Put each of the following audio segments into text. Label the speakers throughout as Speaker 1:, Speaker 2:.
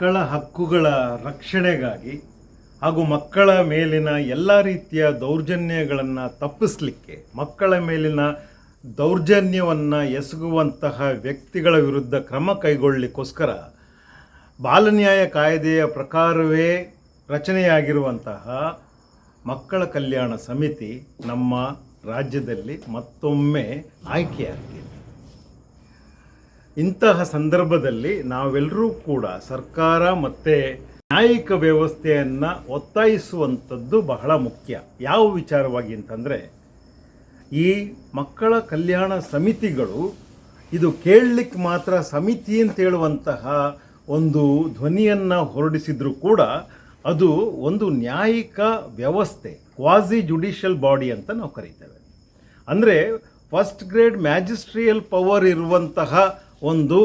Speaker 1: ಮಕ್ಕಳ ಹಕ್ಕುಗಳ ರಕ್ಷಣೆಗಾಗಿ ಹಾಗೂ ಮಕ್ಕಳ ಮೇಲಿನ ಎಲ್ಲ ರೀತಿಯ ದೌರ್ಜನ್ಯಗಳನ್ನು ತಪ್ಪಿಸಲಿಕ್ಕೆ, ಮಕ್ಕಳ ಮೇಲಿನ ದೌರ್ಜನ್ಯವನ್ನು ಎಸಗುವಂತಹ ವ್ಯಕ್ತಿಗಳ ವಿರುದ್ಧ ಕ್ರಮ ಕೈಗೊಳ್ಳಲಿಕ್ಕೋಸ್ಕರ ಬಾಲನ್ಯಾಯ ಕಾಯ್ದೆಯ ಪ್ರಕಾರವೇ ರಚನೆಯಾಗಿರುವಂತಹ ಮಕ್ಕಳ ಕಲ್ಯಾಣ ಸಮಿತಿ ನಮ್ಮ ರಾಜ್ಯದಲ್ಲಿ ಮತ್ತೊಮ್ಮೆ ಆಯ್ಕೆಯಾಗಿದೆ ಇಂತಹ ಸಂದರ್ಭದಲ್ಲಿ ನಾವೆಲ್ಲರೂ ಕೂಡ ಸರ್ಕಾರ ಮತ್ತು ನ್ಯಾಯಿಕ ವ್ಯವಸ್ಥೆಯನ್ನು ಒತ್ತಾಯಿಸುವಂಥದ್ದು ಬಹಳ ಮುಖ್ಯ. ಯಾವ ವಿಚಾರವಾಗಿ ಅಂತಂದರೆ, ಈ ಮಕ್ಕಳ ಕಲ್ಯಾಣ ಸಮಿತಿಗಳು ಇದು ಕೇಳಲಿಕ್ಕೆ ಮಾತ್ರ ಸಮಿತಿ ಅಂತ ಹೇಳುವಂತಹ ಒಂದು ಧ್ವನಿಯನ್ನು ಹೊರಡಿಸಿದರೂ ಕೂಡ ಅದು ಒಂದು ನ್ಯಾಯಿಕ ವ್ಯವಸ್ಥೆ, ಕ್ವಾಸಿ ಜುಡಿಷಿಯಲ್ ಬಾಡಿ ಅಂತ ನಾವು ಕರೀತೇವೆ. ಅಂದರೆ ಫಸ್ಟ್ ಗ್ರೇಡ್ ಮ್ಯಾಜಿಸ್ಟ್ರಿಯಲ್ ಪವರ್ ಇರುವಂತಹ ಒಂದು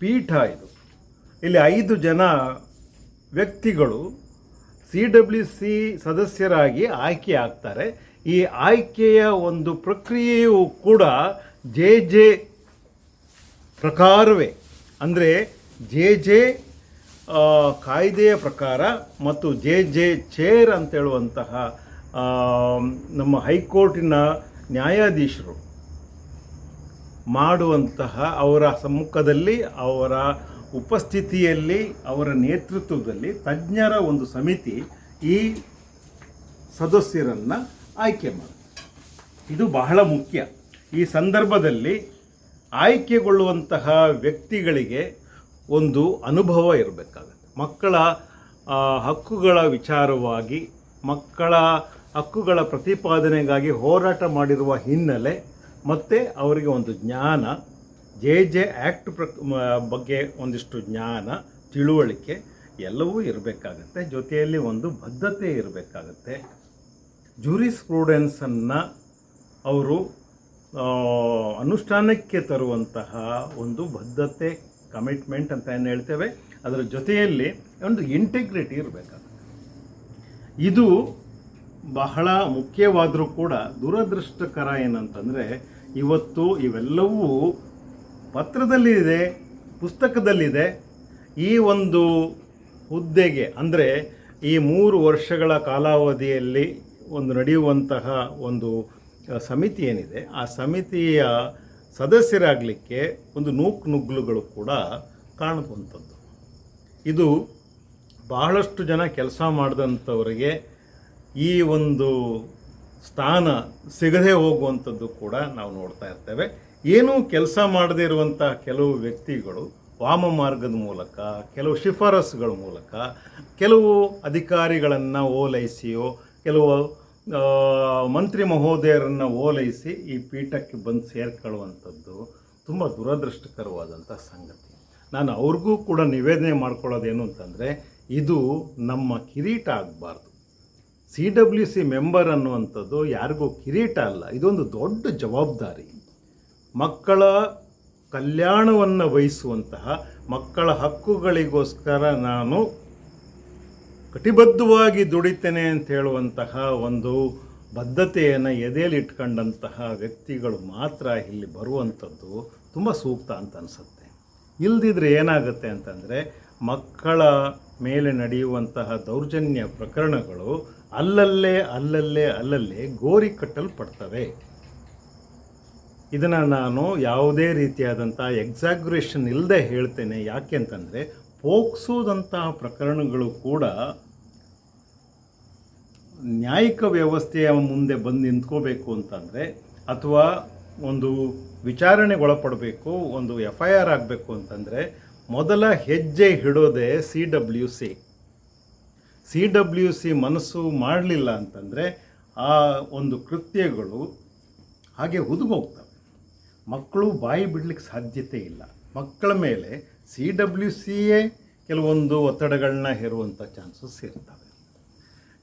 Speaker 1: ಪೀಠ ಇದು. ಇಲ್ಲಿ ಐದು ಜನ ವ್ಯಕ್ತಿಗಳು ಸಿ ಡಬ್ಲ್ಯೂ ಸಿ ಸದಸ್ಯರಾಗಿ ಆಯ್ಕೆ ಆಗ್ತಾರೆ. ಈ ಆಯ್ಕೆಯ ಒಂದು ಪ್ರಕ್ರಿಯೆಯು ಕೂಡ ಜೆ ಜೆ ಪ್ರಕಾರವೇ. ಅಂದರೆ ಜೆ ಜೆ ಕಾಯ್ದೆಯ ಪ್ರಕಾರ ಮತ್ತು ಜೆ ಜೆ ಚೇರ್ ಅಂತ ಹೇಳುವಂತಹ ನಮ್ಮ ಹೈಕೋರ್ಟಿನ ನ್ಯಾಯಾಧೀಶರು ಮಾಡುವಂತಹ ಅವರ ಸಮ್ಮುಖದಲ್ಲಿ, ಅವರ ಉಪಸ್ಥಿತಿಯಲ್ಲಿ, ಅವರ ನೇತೃತ್ವದಲ್ಲಿ ತಜ್ಞರ ಒಂದು ಸಮಿತಿ ಈ ಸದಸ್ಯರನ್ನು ಆಯ್ಕೆ ಮಾಡುತ್ತೆ. ಇದು ಬಹಳ ಮುಖ್ಯ. ಈ ಸಂದರ್ಭದಲ್ಲಿ ಆಯ್ಕೆಗೊಳ್ಳುವಂತಹ ವ್ಯಕ್ತಿಗಳಿಗೆ ಒಂದು ಅನುಭವ ಇರಬೇಕಾಗುತ್ತೆ. ಮಕ್ಕಳ ಹಕ್ಕುಗಳ ವಿಚಾರವಾಗಿ ಮಕ್ಕಳ ಹಕ್ಕುಗಳ ಪ್ರತಿಪಾದನೆಗಾಗಿ ಹೋರಾಟ ಮಾಡಿರುವ ಹಿನ್ನೆಲೆ ಮತ್ತು ಅವರಿಗೆ ಒಂದು ಜ್ಞಾನ ಜೆ ಜೆ ಆ್ಯಕ್ಟ್ ಪ್ರ ಬಗ್ಗೆ ಒಂದಿಷ್ಟು ಜ್ಞಾನ ತಿಳುವಳಿಕೆ ಎಲ್ಲವೂ ಇರಬೇಕಾಗತ್ತೆ. ಜೊತೆಯಲ್ಲಿ ಒಂದು ಬದ್ಧತೆ ಇರಬೇಕಾಗತ್ತೆ. ಜೂರಿಸ್ಪ್ರೂಡೆನ್ಸನ್ನು ಅವರು ಆ, ಅನುಷ್ಠಾನಕ್ಕೆ ತರುವಂತಹ ಒಂದು ಬದ್ಧತೆ ಕಮಿಟ್ಮೆಂಟ್ ಅಂತ ಏನು ಹೇಳ್ತೇವೆ ಅದರ ಜೊತೆಯಲ್ಲಿ ಒಂದು ಇಂಟಿಗ್ರಿಟಿ ಇರಬೇಕಾಗುತ್ತೆ. ಇದು ಬಹಳ ಮುಖ್ಯವಾದರೂ ಕೂಡ ದುರದೃಷ್ಟಕರ ಏನಂತಂದರೆ ಇವತ್ತು ಇವೆಲ್ಲವೂ ಪತ್ರದಲ್ಲಿದೆ, ಪುಸ್ತಕದಲ್ಲಿದೆ. ಈ ಒಂದು ಹುದ್ದೆಗೆ ಅಂದರೆ ಈ ಮೂರು ವರ್ಷಗಳ ಕಾಲಾವಧಿಯಲ್ಲಿ ಒಂದು ನಡೆಯುವಂತಹ ಒಂದು ಸಮಿತಿ ಏನಿದೆ, ಆ ಸಮಿತಿಯ ಸದಸ್ಯರಾಗಲಿಕ್ಕೆ ಒಂದು ನೂಕು ನುಗ್ಗಲುಗಳು ಕೂಡ ಕಾಣುವಂಥದ್ದು. ಇದು ಬಹಳಷ್ಟು ಜನ ಕೆಲಸ ಮಾಡಿದಂಥವರಿಗೆ ಈ ಒಂದು ಸ್ಥಾನ ಸಿಗದೆ ಹೋಗುವಂಥದ್ದು ಕೂಡ ನಾವು ನೋಡ್ತಾ ಇರ್ತೇವೆ. ಏನೂ ಕೆಲಸ ಮಾಡದೇ ಇರುವಂತಹ ಕೆಲವು ವ್ಯಕ್ತಿಗಳು ವಾಮ ಮಾರ್ಗದ ಮೂಲಕ, ಕೆಲವು ಶಿಫಾರಸುಗಳ ಮೂಲಕ, ಕೆಲವು ಅಧಿಕಾರಿಗಳನ್ನು ಓಲೈಸಿಯೋ, ಕೆಲವು ಮಂತ್ರಿ ಮಹೋದಯರನ್ನು ಓಲೈಸಿ ಈ ಪೀಠಕ್ಕೆ ಬಂದು ಸೇರ್ಕೊಳ್ಳುವಂಥದ್ದು ತುಂಬ ದುರದೃಷ್ಟಕರವಾದಂಥ ಸಂಗತಿ. ನಾನು ಅವ್ರಿಗೂ ಕೂಡ ನಿವೇದನೆ ಮಾಡ್ಕೊಳ್ಳೋದೇನು ಅಂತಂದರೆ, ಇದು ನಮ್ಮ ಕಿರೀಟ ಆಗಬಾರ್ದು. ಸಿ ಡಬ್ಲ್ಯೂ ಸಿ ಮೆಂಬರ್ ಅನ್ನುವಂಥದ್ದು ಯಾರಿಗೂ ಕಿರೀಟ ಅಲ್ಲ. ಇದೊಂದು ದೊಡ್ಡ ಜವಾಬ್ದಾರಿ. ಮಕ್ಕಳ ಕಲ್ಯಾಣವನ್ನು ವಹಿಸುವಂತಹ ಮಕ್ಕಳ ಹಕ್ಕುಗಳಿಗೋಸ್ಕರ ನಾನು ಕಟಿಬದ್ಧವಾಗಿ ದುಡಿತೇನೆ ಅಂತ ಹೇಳುವಂತಹ ಒಂದು ಬದ್ಧತೆಯನ್ನು ಎದೆಯಲ್ಲಿ ಇಟ್ಕೊಂಡಂತಹ ವ್ಯಕ್ತಿಗಳು ಮಾತ್ರ ಇಲ್ಲಿ ಬರುವಂಥದ್ದು ತುಂಬ ಸೂಕ್ತ ಅಂತ ಅನಿಸುತ್ತೆ. ಇಲ್ದಿದ್ರೆ ಏನಾಗುತ್ತೆ ಅಂತಂದರೆ ಮಕ್ಕಳ ಮೇಲೆ ನಡೆಯುವಂತಹ ದೌರ್ಜನ್ಯ ಪ್ರಕರಣಗಳು ಅಲ್ಲಲ್ಲೇ ಅಲ್ಲಲ್ಲೇ ಅಲ್ಲಲ್ಲೇ ಗೋರಿ ಕಟ್ಟಲ್ಪಡ್ತವೆ. ಇದನ್ನು ನಾನು ಯಾವುದೇ ರೀತಿಯಾದಂಥ ಎಕ್ಸಾಗ್ರೇಷನ್ ಇಲ್ಲದೆ ಹೇಳ್ತೇನೆ. ಯಾಕೆ ಅಂತಂದರೆ ಪೋಕ್ಸೋದಂತಹ ಪ್ರಕರಣಗಳು ಕೂಡ ನ್ಯಾಯಿಕ ವ್ಯವಸ್ಥೆಯ ಮುಂದೆ ಬಂದು ನಿಂತ್ಕೋಬೇಕು ಅಂತಂದರೆ, ಅಥವಾ ಒಂದು ವಿಚಾರಣೆಗೊಳಪಡಬೇಕು, ಒಂದು ಎಫ್ ಐ ಆರ್ ಆಗಬೇಕು ಅಂತಂದರೆ, ಮೊದಲ ಹೆಜ್ಜೆ ಹಿಡೋದೇ C W C. C W C ಮನಸ್ಸು ಮಾಡಲಿಲ್ಲ ಅಂತಂದರೆ ಆ ಒಂದು ಕೃತ್ಯಗಳು ಹಾಗೆ ಹುದುಗೋಗ್ತವೆ. ಮಕ್ಕಳು ಬಾಯಿ ಬಿಡಲಿಕ್ಕೆ ಸಾಧ್ಯತೆ ಇಲ್ಲ. ಮಕ್ಕಳ ಮೇಲೆ ಸಿ ಡಬ್ಲ್ಯೂ ಸಿಯೇ ಕೆಲವೊಂದು ಒತ್ತಡಗಳನ್ನ ಹೇರುವಂಥ ಚಾನ್ಸಸ್ ಇರ್ತವೆ.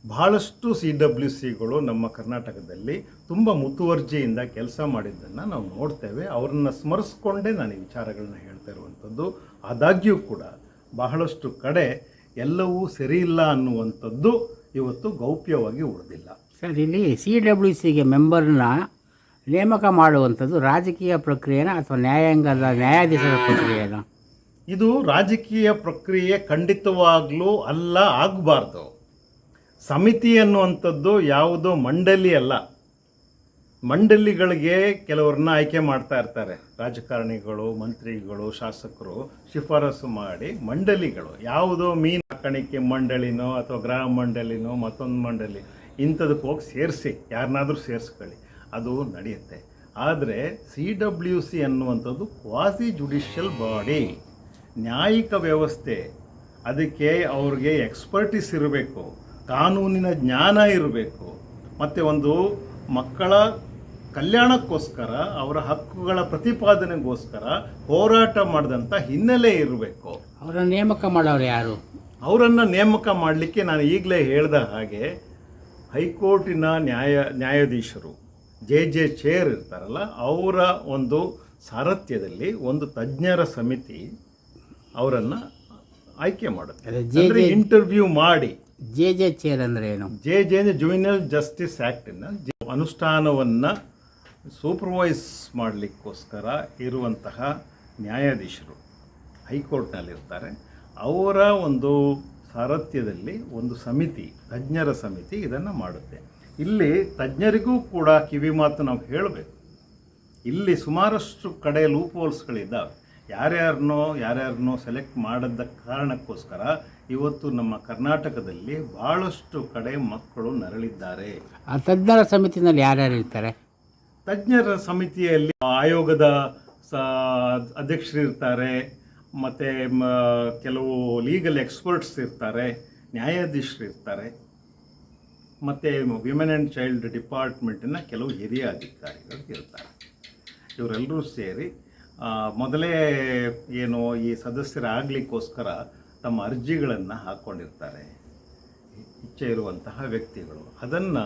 Speaker 1: ಬಹಳಷ್ಟು ಸಿ ಡಬ್ಲ್ಯೂ ಸಿಗಳು ನಮ್ಮ ಕರ್ನಾಟಕದಲ್ಲಿ ತುಂಬ ಮುತುವರ್ಜಿಯಿಂದ ಕೆಲಸ ಮಾಡಿದ್ದನ್ನು ನಾವು ನೋಡ್ತೇವೆ. ಅವ್ರನ್ನ ಸ್ಮರಿಸ್ಕೊಂಡೇ ನಾನು ಈ ವಿಚಾರಗಳನ್ನ ಹೇಳ್ತಾ ಇರುವಂಥದ್ದು. ಆದಾಗ್ಯೂ ಕೂಡ ಬಹಳಷ್ಟು ಕಡೆ ಎಲ್ಲವೂ ಸರಿಯಿಲ್ಲ ಅನ್ನುವಂಥದ್ದು ಇವತ್ತು ಗೌಪ್ಯವಾಗಿ ಉಳಿದಿಲ್ಲ.
Speaker 2: ಸರ್ ಇಲ್ಲಿ ಸಿ ಡಬ್ಲ್ಯೂ ಸಿಗೆ ಮೆಂಬರ್ನ ನೇಮಕ ಮಾಡುವಂಥದ್ದು ರಾಜಕೀಯ ಪ್ರಕ್ರಿಯೆನ ಅಥವಾ ನ್ಯಾಯಾಂಗದ ನ್ಯಾಯಾಧೀಶರ ಪ್ರಕ್ರಿಯೆನ?
Speaker 1: ಇದು ರಾಜಕೀಯ ಪ್ರಕ್ರಿಯೆ ಖಂಡಿತವಾಗಲೂ ಅಲ್ಲ ಆಗಬಾರ್ದು. ಸಮಿತಿ ಅನ್ನುವಂಥದ್ದು ಯಾವುದೋ ಮಂಡಳಿ ಅಲ್ಲ. ಮಂಡಳಿಗಳಿಗೆ ಕೆಲವ್ರನ್ನ ಆಯ್ಕೆ ಮಾಡ್ತಾ ಇರ್ತಾರೆ. ರಾಜಕಾರಣಿಗಳು, ಮಂತ್ರಿಗಳು, ಶಾಸಕರು ಶಿಫಾರಸು ಮಾಡಿ ಮಂಡಳಿಗಳು. ಯಾವುದೋ ಮೀನು ಸಾಕಾಣಿಕೆ ಮಂಡಳಿನೋ ಅಥವಾ ಗ್ರಾಮ ಮಂಡಳಿನೋ ಮತ್ತೊಂದು ಮಂಡಳಿ ಇಂಥದಕ್ಕೆ ಹೋಗಿ ಸೇರಿಸಿ ಯಾರನ್ನಾದರೂ ಸೇರಿಸ್ಕೊಳ್ಳಿ. ಅದು ನಡೆಯುತ್ತೆ. ಆದರೆ ಸಿ ಡಬ್ಲ್ಯೂ ಸಿ ಅನ್ನುವಂಥದ್ದು ಕ್ವಾಸಿ ಜುಡಿಷಿಯಲ್ ಬಾಡಿ, ನ್ಯಾಯಿಕ ವ್ಯವಸ್ಥೆ. ಅದಕ್ಕೆ ಅವ್ರಿಗೆ ಎಕ್ಸ್ಪರ್ಟಿಸ್ ಇರಬೇಕು, ಕಾನೂನಿನ ಜ್ಞಾನ ಇರಬೇಕು. ಮತ್ತು ಒಂದು ಮಕ್ಕಳ ಕಲ್ಯಾಣಕ್ಕೋಸ್ಕರ ಅವರ ಹಕ್ಕುಗಳ ಪ್ರತಿಪಾದನೆಗೋಸ್ಕರ ಹೋರಾಟ ಮಾಡಿದಂಥ ಹಿನ್ನೆಲೆ ಇರಬೇಕು.
Speaker 2: ಅವರ ನೇಮಕ ಮಾಡೋರು ಯಾರು?
Speaker 1: ಅವರನ್ನು ನೇಮಕ ಮಾಡಲಿಕ್ಕೆ ನಾನು ಈಗಲೇ ಹೇಳಿದ ಹಾಗೆ ಹೈಕೋರ್ಟಿನ ನ್ಯಾಯ ನ್ಯಾಯಾಧೀಶರು ಜೆ ಜೆ ಚೇರ್ ಇರ್ತಾರಲ್ಲ ಅವರ ಒಂದು ಸಾರಥ್ಯದಲ್ಲಿ ಒಂದು ತಜ್ಞರ ಸಮಿತಿ ಅವರನ್ನು ಆಯ್ಕೆ ಮಾಡುತ್ತೆ.
Speaker 2: ಅದೇ
Speaker 1: ಅಂದರೆ ಇಂಟರ್ವ್ಯೂ ಮಾಡಿ.
Speaker 2: ಜೆ ಜೆ ಚೇರ್ ಅಂದರೆ ಏನು?
Speaker 1: ಜೆ ಜೆ ಜುವಿನಲ್ ಜಸ್ಟಿಸ್ ಆ್ಯಕ್ಟಿನ ಅನುಷ್ಠಾನವನ್ನು ಸೂಪರ್ವೈಸ್ ಮಾಡಲಿಕ್ಕೋಸ್ಕರ ಇರುವಂತಹ ನ್ಯಾಯಾಧೀಶರು ಹೈಕೋರ್ಟ್ನಲ್ಲಿರ್ತಾರೆ. ಅವರ ಒಂದು ಸಾರಥ್ಯದಲ್ಲಿ ಒಂದು ಸಮಿತಿ, ತಜ್ಞರ ಸಮಿತಿ ಇದನ್ನು ಮಾಡುತ್ತೆ. ಇಲ್ಲಿ ತಜ್ಞರಿಗೂ ಕೂಡ ಕಿವಿ ಮಾತು ನಾವು ಹೇಳಬೇಕು. ಇಲ್ಲಿ ಸುಮಾರಷ್ಟು ಕಡೆ ಲೂಪ್ ಹೋಲ್ಸ್ಗಳಿದ್ದಾವೆ ಯಾರ್ಯಾರನ್ನೋ ಯಾರ್ಯಾರನ್ನೋ ಸೆಲೆಕ್ಟ್ ಮಾಡದ ಕಾರಣಕ್ಕೋಸ್ಕರ ಇವತ್ತು ನಮ್ಮ ಕರ್ನಾಟಕದಲ್ಲಿ ಭಾಳಷ್ಟು ಕಡೆ ಮಕ್ಕಳು ನರಳಿದ್ದಾರೆ.
Speaker 2: ಆ ತಜ್ಞರ ಸಮಿತಿನಲ್ಲಿ ಯಾರ್ಯಾರು ಇರ್ತಾರೆ?
Speaker 1: ತಜ್ಞರ ಸಮಿತಿಯಲ್ಲಿ ಆಯೋಗದ ಸ ಅಧ್ಯಕ್ಷರು ಇರ್ತಾರೆ ಮತ್ತು ಕೆಲವು ಲೀಗಲ್ ಎಕ್ಸ್ಪರ್ಟ್ಸ್ ಇರ್ತಾರೆ ನ್ಯಾಯಾಧೀಶರು ಇರ್ತಾರೆ ಮತ್ತು ವಿಮೆನ್ ಆ್ಯಂಡ್ ಚೈಲ್ಡ್ ಡಿಪಾರ್ಟ್ಮೆಂಟಿನ ಕೆಲವು ಹಿರಿಯ ಅಧಿಕಾರಿಗಳು ಇರ್ತಾರೆ. ಇವರೆಲ್ಲರೂ ಸೇರಿ ಮೊದಲೇ ಏನು ಈ ಸದಸ್ಯರಾಗಲಿಕ್ಕೋಸ್ಕರ ತಮ್ಮ ಅರ್ಜಿಗಳನ್ನು ಹಾಕ್ಕೊಂಡಿರ್ತಾರೆ ಇಚ್ಛೆ ಇರುವಂತಹ ವ್ಯಕ್ತಿಗಳು. ಅದನ್ನು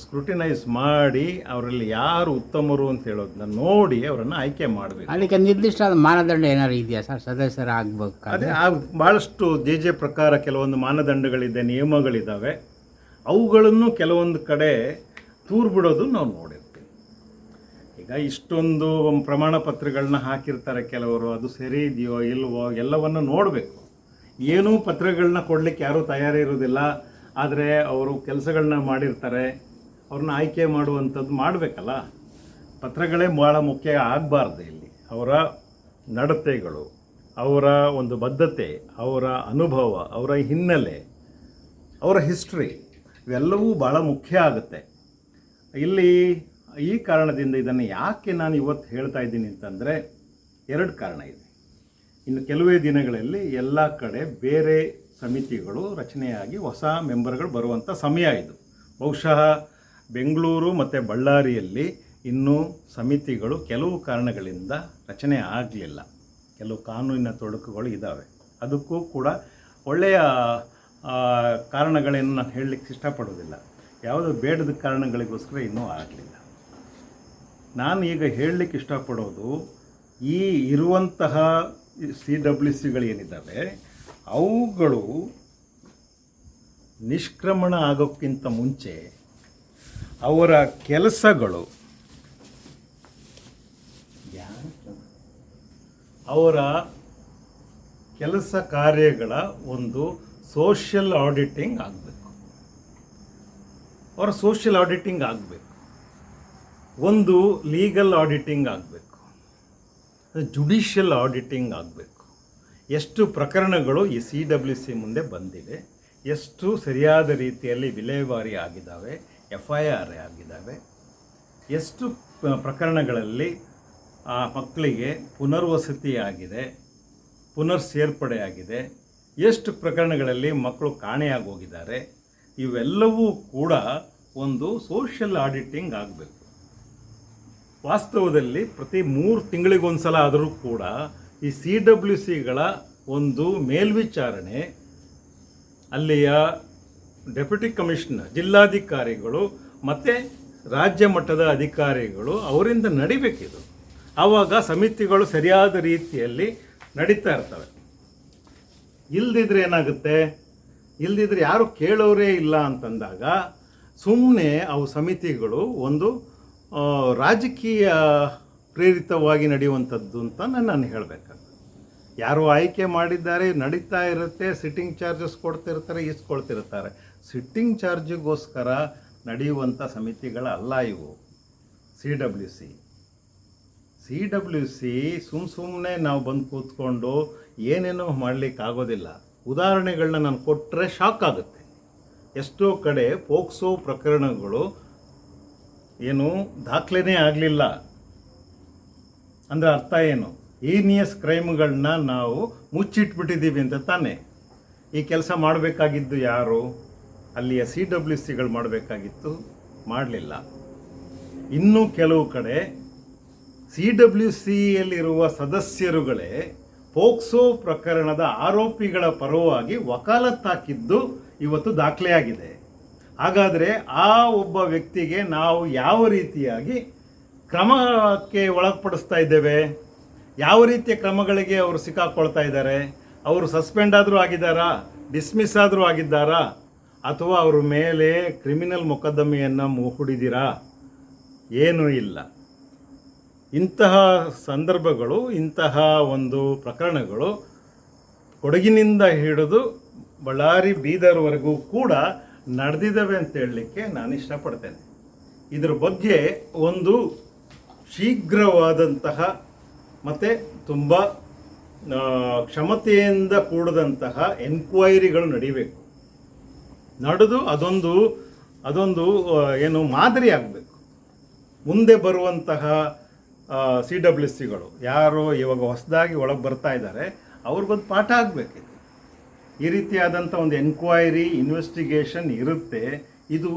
Speaker 1: ಸ್ಕ್ರೂಟಿನೈಸ್ ಮಾಡಿ ಅವರಲ್ಲಿ ಯಾರು ಉತ್ತಮರು ಅಂತ ಹೇಳೋದನ್ನ ನೋಡಿ ಅವರನ್ನು ಆಯ್ಕೆ ಮಾಡಬೇಕು.
Speaker 2: ಅದಕ್ಕೆ ನಿರ್ದಿಷ್ಟ ಮಾನದಂಡ ಏನಾದ್ರು ಇದೆಯಾ ಸರ್? ಸದಸ್ಯರ ಆಗ್ಬೇಕು
Speaker 1: ಅದೇ ಭಾಳಷ್ಟು ಜೆ ಜೆ ಪ್ರಕಾರ ಕೆಲವೊಂದು ಮಾನದಂಡಗಳಿದೆ ನಿಯಮಗಳಿದ್ದಾವೆ ಅವುಗಳನ್ನು ಕೆಲವೊಂದು ಕಡೆ ತೂರು ಬಿಡೋದು ನಾವು ನೋಡಿರ್ತೀವಿ. ಈಗ ಇಷ್ಟೊಂದು ಪ್ರಮಾಣ ಪತ್ರಗಳನ್ನ ಹಾಕಿರ್ತಾರೆ ಕೆಲವರು ಅದು ಸರಿ ಇದೆಯೋ ಇಲ್ವೋ ಎಲ್ಲವನ್ನು ನೋಡಬೇಕು. ಏನೂ ಪತ್ರಗಳನ್ನ ಕೊಡಲಿಕ್ಕೆ ಯಾರೂ ತಯಾರಿರೋದಿಲ್ಲ. ಆದರೆ ಅವರು ಕೆಲಸಗಳನ್ನ ಮಾಡಿರ್ತಾರೆ. ಅವ್ರನ್ನ ಆಯ್ಕೆ ಮಾಡುವಂಥದ್ದು ಮಾಡಬೇಕಲ್ಲ? ಪತ್ರಗಳೇ ಭಾಳ ಮುಖ್ಯ ಆಗಬಾರ್ದು ಇಲ್ಲಿ. ಅವರ ನಡತೆಗಳು, ಅವರ ಒಂದು ಬದ್ಧತೆ, ಅವರ ಅನುಭವ, ಅವರ ಹಿನ್ನೆಲೆ, ಅವರ ಹಿಸ್ಟ್ರಿ, ಇವೆಲ್ಲವೂ ಭಾಳ ಮುಖ್ಯ ಆಗುತ್ತೆ. ಇಲ್ಲಿ ಈ ಕಾರಣದಿಂದ ಇದನ್ನು ಯಾಕೆ ನಾನು ಇವತ್ತು ಹೇಳ್ತಾ ಇದ್ದೀನಿ ಅಂತಂದರೆ ಎರಡು ಕಾರಣ ಇದೆ. ಇನ್ನು ಕೆಲವೇ ದಿನಗಳಲ್ಲಿ ಎಲ್ಲ ಕಡೆ ಬೇರೆ ಸಮಿತಿಗಳು ರಚನೆಯಾಗಿ ಹೊಸ ಮೆಂಬರ್ಗಳು ಬರುವಂಥ ಸಮಯ ಇದು. ಬಹುಶಃ ಬೆಂಗಳೂರು ಮತ್ತು ಬಳ್ಳಾರಿಯಲ್ಲಿ ಇನ್ನೂ ಸಮಿತಿಗಳು ಕೆಲವು ಕಾರಣಗಳಿಂದ ರಚನೆ ಆಗಲಿಲ್ಲ. ಕೆಲವು ಕಾನೂನಿನ ತೊಡಕುಗಳು ಇದ್ದಾವೆ ಅದಕ್ಕೂ ಕೂಡ ಒಳ್ಳೆಯ ಕಾರಣಗಳೇನು ನಾನು ಹೇಳಲಿಕ್ಕೆ ಇಷ್ಟಪಡೋದಿಲ್ಲ ಯಾವುದೋ ಬೇಡದ ಕಾರಣಗಳಿಗೋಸ್ಕರ ಇನ್ನೂ ಆಗಲಿಲ್ಲ. ನಾನು ಈಗ ಹೇಳಲಿಕ್ಕೆ ಇಷ್ಟಪಡೋದು, ಈ ಇರುವಂತಹ ಸಿ ಡಬ್ಲ್ಯೂ ಸಿಗಳೇನಿದ್ದಾವೆ, ಅವುಗಳು ನಿಷ್ಕ್ರಮಣ ಆಗೋಕ್ಕಿಂತ ಮುಂಚೆ ಅವರ ಕೆಲಸಗಳು ಅವರ ಕೆಲಸ ಕಾರ್ಯಗಳ ಒಂದು ಸೋಷಿಯಲ್ ಆಡಿಟಿಂಗ್ ಆಗಬೇಕು. ಅವರ ಸೋಷಿಯಲ್ ಆಡಿಟಿಂಗ್ ಆಗಬೇಕು. ಒಂದು ಲೀಗಲ್ ಆಡಿಟಿಂಗ್ ಆಗಬೇಕು. ಜುಡಿಷಿಯಲ್ ಆಡಿಟಿಂಗ್ ಆಗಬೇಕು. ಎಷ್ಟು ಪ್ರಕರಣಗಳು ಈ ಸಿ ಡಬ್ಲ್ಯೂ ಸಿ ಮುಂದೆ ಬಂದಿವೆ, ಎಷ್ಟು ಸರಿಯಾದ ರೀತಿಯಲ್ಲಿ ವಿಲೇವಾರಿ ಆಗಿದ್ದಾವೆ ಎಫ್ ಐ ಆರ್ ಆಗಿದ್ದಾವೆ. ಎಷ್ಟು ಪ್ರಕರಣಗಳಲ್ಲಿ ಆ ಮಕ್ಕಳಿಗೆ ಪುನರ್ವಸತಿ ಆಗಿದೆ ಪುನರ್ ಸೇರ್ಪಡೆಯಾಗಿದೆ ಎಷ್ಟು ಪ್ರಕರಣಗಳಲ್ಲಿ ಮಕ್ಕಳು ಕಾಣೆಯಾಗಿ ಹೋಗಿದ್ದಾರೆ ಇವೆಲ್ಲವೂ ಕೂಡ ಒಂದು ಸೋಷಿಯಲ್ ಆಡಿಟಿಂಗ್ ಆಗಬೇಕು. ವಾಸ್ತವದಲ್ಲಿ ಪ್ರತಿ ಮೂರು ತಿಂಗಳಿಗೊಂದ್ಸಲ ಆದರೂ ಕೂಡ ಈ ಸಿ ಡಬ್ಲ್ಯೂ ಸಿಗಳ ಒಂದು ಮೇಲ್ವಿಚಾರಣೆ ಅಲ್ಲಿಯ ಡೆಪ್ಯೂಟಿ ಕಮಿಷನರ್, ಜಿಲ್ಲಾಧಿಕಾರಿಗಳು ಮತ್ತು ರಾಜ್ಯ ಮಟ್ಟದ ಅಧಿಕಾರಿಗಳು ಅವರಿಂದ ನಡಿಬೇಕಿದು. ಆವಾಗ ಸಮಿತಿಗಳು ಸರಿಯಾದ ರೀತಿಯಲ್ಲಿ ನಡೀತಾ ಇರ್ತವೆ. ಇಲ್ದಿದ್ರೆ ಏನಾಗುತ್ತೆ? ಇಲ್ದಿದ್ರೆ ಯಾರು ಕೇಳೋರೇ ಇಲ್ಲ ಅಂತಂದಾಗ ಸುಮ್ಮನೆ ಅವು ಸಮಿತಿಗಳು ಒಂದು ರಾಜಕೀಯ ಪ್ರೇರಿತವಾಗಿ ನಡೆಯುವಂಥದ್ದು ಅಂತ ನಾನು ಹೇಳಬೇಕಾಗ್ತದೆ ಯಾರು ಆಯ್ಕೆ ಮಾಡಿದ್ದಾರೆ, ನಡೀತಾ ಇರುತ್ತೆ ಸಿಟ್ಟಿಂಗ್ ಚಾರ್ಜಸ್ ಕೊಡ್ತಿರ್ತಾರೆ ಇಸ್ಕೊಳ್ತಿರ್ತಾರೆ ಸಿಟ್ಟಿಂಗ್ ಚಾರ್ಜಿಗೋಸ್ಕರ ನಡೆಯುವಂಥ ಸಮಿತಿಗಳಲ್ಲ ಇವು C W C C W C ಸುಮ್ ಸುಮ್ಮನೆ ನಾವು ಬಂದು ಕೂತ್ಕೊಂಡು ಏನೇನೋ ಮಾಡಲಿಕ್ಕಾಗೋದಿಲ್ಲ ಉದಾಹರಣೆಗಳನ್ನ ನಾನು ಕೊಟ್ಟರೆ ಶಾಕ್ ಆಗುತ್ತೆ ಎಷ್ಟೋ ಕಡೆ ಪೋಕ್ಸೋ ಪ್ರಕರಣಗಳು ಏನು ದಾಖಲೆನೇ ಆಗಲಿಲ್ಲ ಅಂದರೆ ಅರ್ಥ ಏನು ಈನಿಯಸ್ ಕ್ರೈಮ್ಗಳನ್ನ ನಾವು ಮುಚ್ಚಿಟ್ಬಿಟ್ಟಿದ್ದೀವಿ ಅಂತ ತಾನೇ ಈ ಕೆಲಸ ಮಾಡಬೇಕಾಗಿದ್ದು ಯಾರು ಅಲ್ಲಿಯ ಸಿ ಡಬ್ಲ್ಯೂ ಸಿಗಳು ಮಾಡಬೇಕಾಗಿತ್ತು. ಮಾಡಲಿಲ್ಲ. ಇನ್ನೂ ಕೆಲವು ಕಡೆ ಸಿ ಡಬ್ಲ್ಯೂ ಸಿಯಲ್ಲಿರುವ ಸದಸ್ಯರುಗಳೇ ಪೋಕ್ಸೋ ಪ್ರಕರಣದ ಆರೋಪಿಗಳ ಪರವಾಗಿ ವಕಾಲತ್ತಾಕಿದ್ದು ಇವತ್ತು ದಾಖಲೆಯಾಗಿದೆ. ಹಾಗಾದರೆ ಆ ಒಬ್ಬ ವ್ಯಕ್ತಿಗೆ ನಾವು ಯಾವ ರೀತಿಯಾಗಿ ಕ್ರಮಕ್ಕೆ ಒಳಪಡಿಸ್ತಾ ಇದ್ದೇವೆ? ಯಾವ ರೀತಿಯ ಕ್ರಮಗಳಿಗೆ ಅವರು ಸಿಕ್ಕಾಕ್ಕೊಳ್ತಾ ಇದ್ದಾರೆ? ಅವರು ಸಸ್ಪೆಂಡ್ ಆದರೂ ಆಗಿದ್ದಾರಾ? ಡಿಸ್ಮಿಸ್ ಆದರೂ ಆಗಿದ್ದಾರಾ? ಅಥವಾ ಅವ್ರ ಮೇಲೆ ಕ್ರಿಮಿನಲ್ ಮೊಕದ್ದಮೆಯನ್ನು ಹೂಡಿದ್ದೀರಾ ಏನೂ ಇಲ್ಲ. ಇಂತಹ ಸಂದರ್ಭಗಳು, ಇಂತಹ ಒಂದು ಪ್ರಕರಣಗಳು ಕೊಡಗಿನಿಂದ ಹಿಡಿದು ಬಳ್ಳಾರಿ, ಬೀದರ್ವರೆಗೂ ಕೂಡ ನಡೆದಿದ್ದಾವೆ ಅಂತ ಹೇಳಲಿಕ್ಕೆ ನಾನು ಇಷ್ಟಪಡ್ತೇನೆ. ಇದ್ರ ಬಗ್ಗೆ ಒಂದು ಶೀಘ್ರವಾದಂತಹ ಮತ್ತು ತುಂಬ ಕ್ಷಮತೆಯಿಂದ ಕೂಡಿದಂತಹ ಎನ್ಕ್ವೈರಿಗಳು ನಡಿಬೇಕು. ನಡೆದು ಅದೊಂದು ಅದೊಂದು ಏನು ಮಾದರಿ ಆಗಬೇಕು. ಮುಂದೆ ಬರುವಂತಹ ಸಿ ಡಬ್ಲ್ಯೂ ಸಿಗಳು ಯಾರು ಇವಾಗ ಹೊಸದಾಗಿ ಒಳಗೆ ಬರ್ತಾ ಇದ್ದಾರೆ, ಅವ್ರಿಗೊಂದು ಪಾಠ ಆಗಬೇಕಿದೆ ಈ ರೀತಿಯಾದಂಥ ಒಂದು ಎನ್ಕ್ವೈರಿ ಇನ್ವೆಸ್ಟಿಗೇಷನ್ ಇರುತ್ತೆ. ಇದು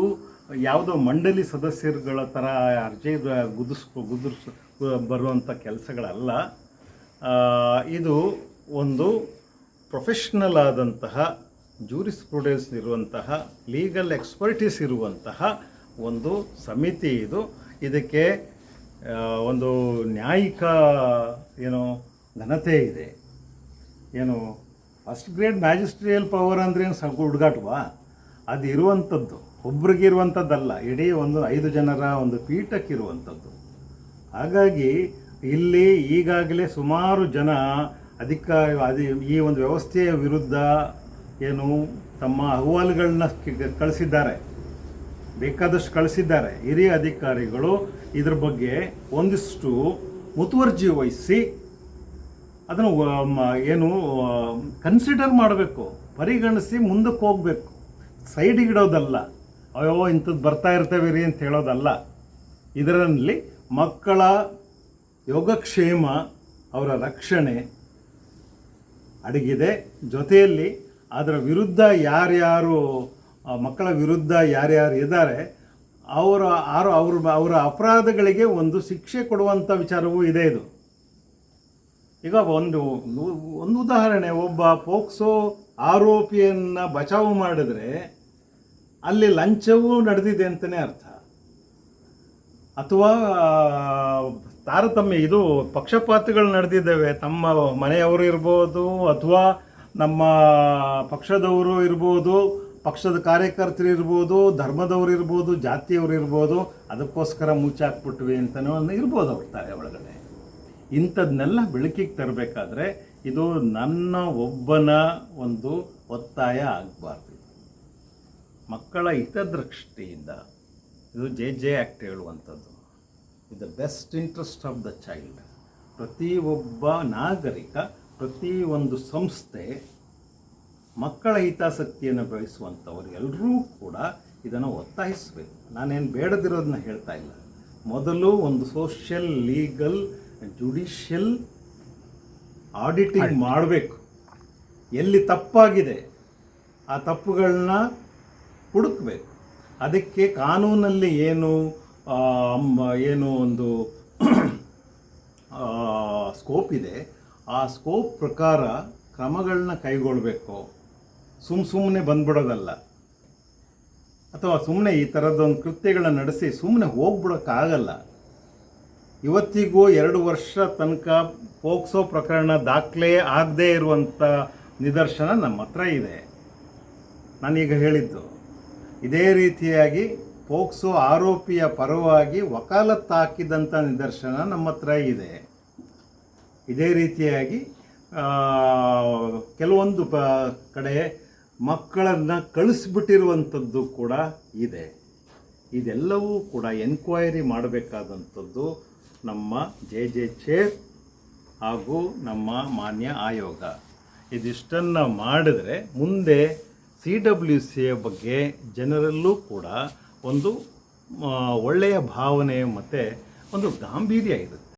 Speaker 1: ಯಾವುದೋ ಮಂಡಳಿ ಸದಸ್ಯರುಗಳ ಥರ ಅರ್ಜಿ ಗುದಿಸ್ ಗುದುರ್ಸ್ ಬರುವಂಥ ಕೆಲಸಗಳಲ್ಲ ಇದು ಒಂದು ಪ್ರೊಫೆಷ್ನಲ್ ಆದಂತಹ ಜೂರಿಸ್ಪ್ರುಡೆನ್ಸ್ ಇರುವಂತಹ ಲೀಗಲ್ ಎಕ್ಸ್ಪರ್ಟೀಸ್ ಇರುವಂತಹ ಒಂದು ಸಮಿತಿ ಇದು. ಇದಕ್ಕೆ ಒಂದು ನ್ಯಾಯಿಕ, ಏನು, ಘನತೆ ಇದೆ. ಏನು ಫಸ್ಟ್ ಗ್ರೇಡ್ ಮ್ಯಾಜಿಸ್ಟ್ರಿಯಲ್ ಪವರ್ ಅಂದ್ರೆ ಏನು ಸ್ವಲ್ಪ ಹುಡುಗಾಟವಾ? ಅದು ಇರುವಂಥದ್ದು ಒಬ್ರಿಗೆ ಇರುವಂಥದ್ದಲ್ಲ ಇಡೀ ಒಂದು ಐದು ಜನರ ಒಂದು ಪೀಠಕ್ಕಿರುವಂಥದ್ದು ಹಾಗಾಗಿ ಇಲ್ಲಿ ಈಗಾಗಲೇ ಸುಮಾರು ಜನ ಅಧಿಕಾರಿ ಅದಿ ಈ ಒಂದು ವ್ಯವಸ್ಥೆಯ ವಿರುದ್ಧ ಏನು ತಮ್ಮ ಅಹವಾಲುಗಳನ್ನ ಕಳಿಸಿದ್ದಾರೆ. ಬೇಕಾದಷ್ಟು ಕಳಿಸಿದ್ದಾರೆ. ಹಿರಿಯ ಅಧಿಕಾರಿಗಳು ಇದ್ರ ಬಗ್ಗೆ ಒಂದಿಷ್ಟು ಮುತುವರ್ಜಿ ವಹಿಸಿ ಅದನ್ನು ಏನು ಕನ್ಸಿಡರ್ ಮಾಡಬೇಕು. ಪರಿಗಣಿಸಿ ಮುಂದಕ್ಕೆ ಹೋಗಬೇಕು. ಸೈಡಿಗಿಡೋದಲ್ಲ ಅಯ್ಯೋ ಇಂಥದ್ದು ಬರ್ತಾ ಇರ್ತೇವೆ ರೀ ಅಂತ ಹೇಳೋದಲ್ಲ. ಇದರಲ್ಲಿ ಮಕ್ಕಳ ಯೋಗಕ್ಷೇಮ, ಅವರ ರಕ್ಷಣೆ ಅಡಗಿದೆ. ಜೊತೆಯಲ್ಲಿ ಅದರ ವಿರುದ್ಧ ಯಾರ್ಯಾರು ಮಕ್ಕಳ ವಿರುದ್ಧ ಯಾರ್ಯಾರು ಇದ್ದಾರೆ, ಅವರ, ಆರು, ಅವ್ರ, ಅವರ ಅಪರಾಧಗಳಿಗೆ ಒಂದು ಶಿಕ್ಷೆ ಕೊಡುವಂಥ ವಿಚಾರವೂ ಇದೆ ಇದು. ಈಗ ಒಂದು ಒಂದು ಉದಾಹರಣೆ, ಒಬ್ಬ ಪೋಕ್ಸೋ ಆರೋಪಿಯನ್ನು ಬಚಾವು ಮಾಡಿದ್ರೆ ಅಲ್ಲಿ ಲಂಚವೂ ನಡೆದಿದೆ ಅಂತಲೇ ಅರ್ಥ. ಅಥವಾ ತಾರತಮ್ಯ, ಇದು ಪಕ್ಷಪಾತಗಳು ನಡೆದಿದ್ದಾವೆ, ತಮ್ಮ ಮನೆಯವರು ಇರ್ಬೋದು, ಅಥವಾ ನಮ್ಮ ಪಕ್ಷದವರು ಇರ್ಬೋದು, ಪಕ್ಷದ ಕಾರ್ಯಕರ್ತರು ಇರ್ಬೋದು, ಧರ್ಮದವರು ಇರ್ಬೋದು, ಜಾತಿಯವರು ಇರ್ಬೋದು, ಅದಕ್ಕೋಸ್ಕರ ಮುಚ್ಚಾಕ್ಬಿಟ್ವಿ ಅಂತನೂ ಇರ್ಬೋದು ಅವ್ರ ತಲೆ ಒಳಗಡೆ. ಇಂಥದ್ನೆಲ್ಲ ಬೆಳಕಿಗೆ ತರಬೇಕಾದ್ರೆ ಇದು ನನ್ನ ಒಬ್ಬನ ಒಂದು ಒತ್ತಾಯ ಆಗಬಾರ್ದು. ಮಕ್ಕಳ ಹಿತದೃಷ್ಟಿಯಿಂದ ಇದು ಜೆ ಜೆ ಆ್ಯಕ್ಟ್ ಹೇಳುವಂಥದ್ದು. ಇದು best interest of the child ಒಬ್ಬ ನಾಗರಿಕ ಪ್ರತಿ ಒಂದು ಸಂಸ್ಥೆ ಮಕ್ಕಳ ಹಿತಾಸಕ್ತಿಯನ್ನು ಬಯಸುವಂಥವ್ರು ಎಲ್ಲರೂ ಕೂಡ ಇದನ್ನು ಒತ್ತಾಯಿಸಬೇಕು. ನಾನೇನು ಬೇಡದಿರೋದನ್ನ ಹೇಳ್ತಾ ಇಲ್ಲ. ಮೊದಲು ಒಂದು ಸೋಷಿಯಲ್ ಲೀಗಲ್ ಜುಡಿಷಿಯಲ್ ಆಡಿಟಿಂಗ್ ಮಾಡಬೇಕು. ಎಲ್ಲಿ ತಪ್ಪಾಗಿದೆ ಆ ತಪ್ಪುಗಳನ್ನ ಹುಡುಕಬೇಕು. ಅದಕ್ಕೆ ಕಾನೂನಲ್ಲಿ ಏನು ಏನು ಒಂದು ಸ್ಕೋಪ್ ಇದೆ. ಆ ಸ್ಕೋಪ್ ಪ್ರಕಾರ ಕ್ರಮಗಳನ್ನ ಕೈಗೊಳ್ಳಬೇಕು ಸುಮ್ಮ ಸುಮ್ಮನೆ ಬಂದ್ಬಿಡೋದಲ್ಲ. ಅಥವಾ ಸುಮ್ಮನೆ ಈ ಥರದ್ದೊಂದು ಕೃತ್ಯಗಳನ್ನ ನಡೆಸಿ ಸುಮ್ಮನೆ ಹೋಗ್ಬಿಡೋಕ್ಕಾಗಲ್ಲ. ಇವತ್ತಿಗೂ ಎರಡು ವರ್ಷ ತನಕ ಪೋಕ್ಸೋ ಪ್ರಕರಣ ದಾಖಲೆ ಆಗದೇ ಇರುವಂಥ ನಿದರ್ಶನ ನಮ್ಮ ಹತ್ರ ಇದೆ. ನಾನೀಗ ಹೇಳಿದ್ದು, ಇದೇ ರೀತಿಯಾಗಿ ಪೋಕ್ಸೋ ಆರೋಪಿಯ ಪರವಾಗಿ ವಕಾಲತ್ತು ಹಾಕಿದಂಥ ನಿದರ್ಶನ ನಮ್ಮ ಹತ್ರ ಇದೆ. ಇದೇ ರೀತಿಯಾಗಿ ಕೆಲವೊಂದು ಪ, ಕಡೆ ಮಕ್ಕಳನ್ನು ಕಳಿಸ್ಬಿಟ್ಟಿರುವಂಥದ್ದು ಕೂಡ ಇದೆ. ಇದೆಲ್ಲವೂ ಕೂಡ ಎನ್ಕ್ವೈರಿ ಮಾಡಬೇಕಾದಂಥದ್ದು ನಮ್ಮ ಜೆ ಜೆ ಚೇರ್ ಹಾಗೂ ನಮ್ಮ ಮಾನ್ಯ ಆಯೋಗ. ಇದಿಷ್ಟನ್ನು ಮಾಡಿದ್ರೆ ಮುಂದೆ ಸಿ ಡಬ್ಲ್ಯೂ ಸಿಯ ಬಗ್ಗೆ ಜನರಲ್ಲೂ ಕೂಡ ಒಂದು ಒಳ್ಳೆಯ ಭಾವನೆ ಮತ್ತು ಒಂದು ಗಾಂಭೀರ್ಯ ಇರುತ್ತೆ.